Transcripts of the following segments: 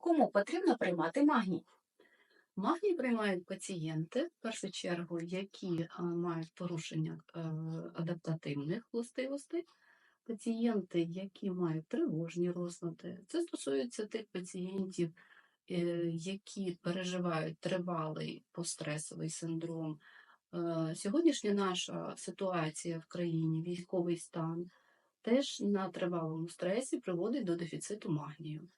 Кому потрібно приймати магній? Магній приймають пацієнти, в першу чергу, які мають порушення е, адаптативних властивостей, пацієнти, які мають тривожні розлади. Це стосується тих пацієнтів, е, які переживають тривалий постресовий синдром. Е, Сьогоднішня наша ситуація в країні, військовий стан, теж на тривалому стресі приводить до дефіциту магнію.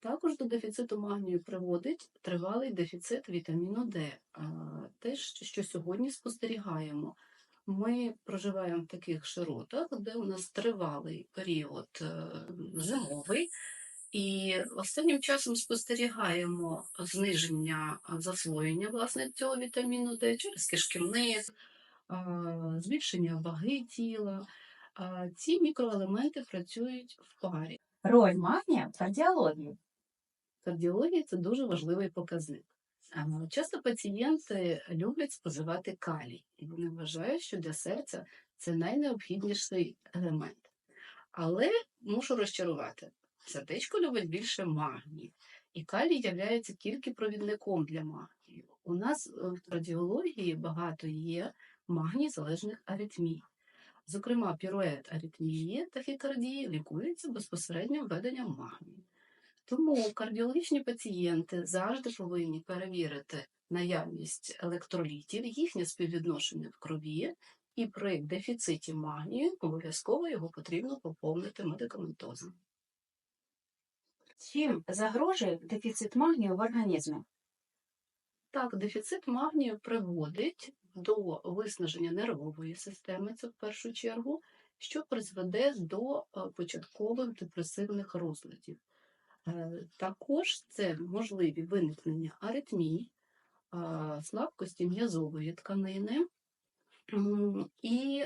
Також до дефіциту магнію приводить тривалий дефіцит вітаміну Д. Те, що сьогодні спостерігаємо. Ми проживаємо в таких широтах, де у нас тривалий період е, зимовий, і останнім часом спостерігаємо зниження засвоєння власне цього вітаміну Д через кишківник, збільшення ваги тіла. Ці мікроелементи працюють в парі. Роль магнія в кардіології. Це дуже важливий показник. Часто пацієнти люблять споживати калій, і вони вважають, що для серця це найнеобхідніший елемент. Але мушу розчарувати, сердечко любить більше магній, і калій є тільки провідником для магнію. У нас е, в кардіології багато є магній залежних аритмій. Зокрема, пірует аритмії тахікардії лікується безпосередньо введенням магнію. Тому кардіологічні пацієнти завжди повинні перевірити наявність електролітів, їхнє співвідношення в крові, і при дефіциті магнію обов'язково його потрібно поповнити медикаментозом. Чим загрожує дефіцит магнію в організмі? Так, дефіцит магнію приводить до виснаження нервової системи, це в першу чергу, що призведе до е, початкових депресивних розладів. Е, Також це можливі виникнення аритмій, слабкості м'язової тканини і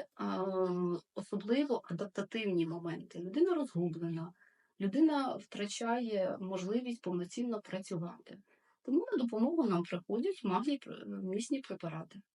особливо адаптативні моменти. Людина розгублена, людина втрачає можливість повноцінно працювати. Тому на допомогу нам приходять магній місні препарати.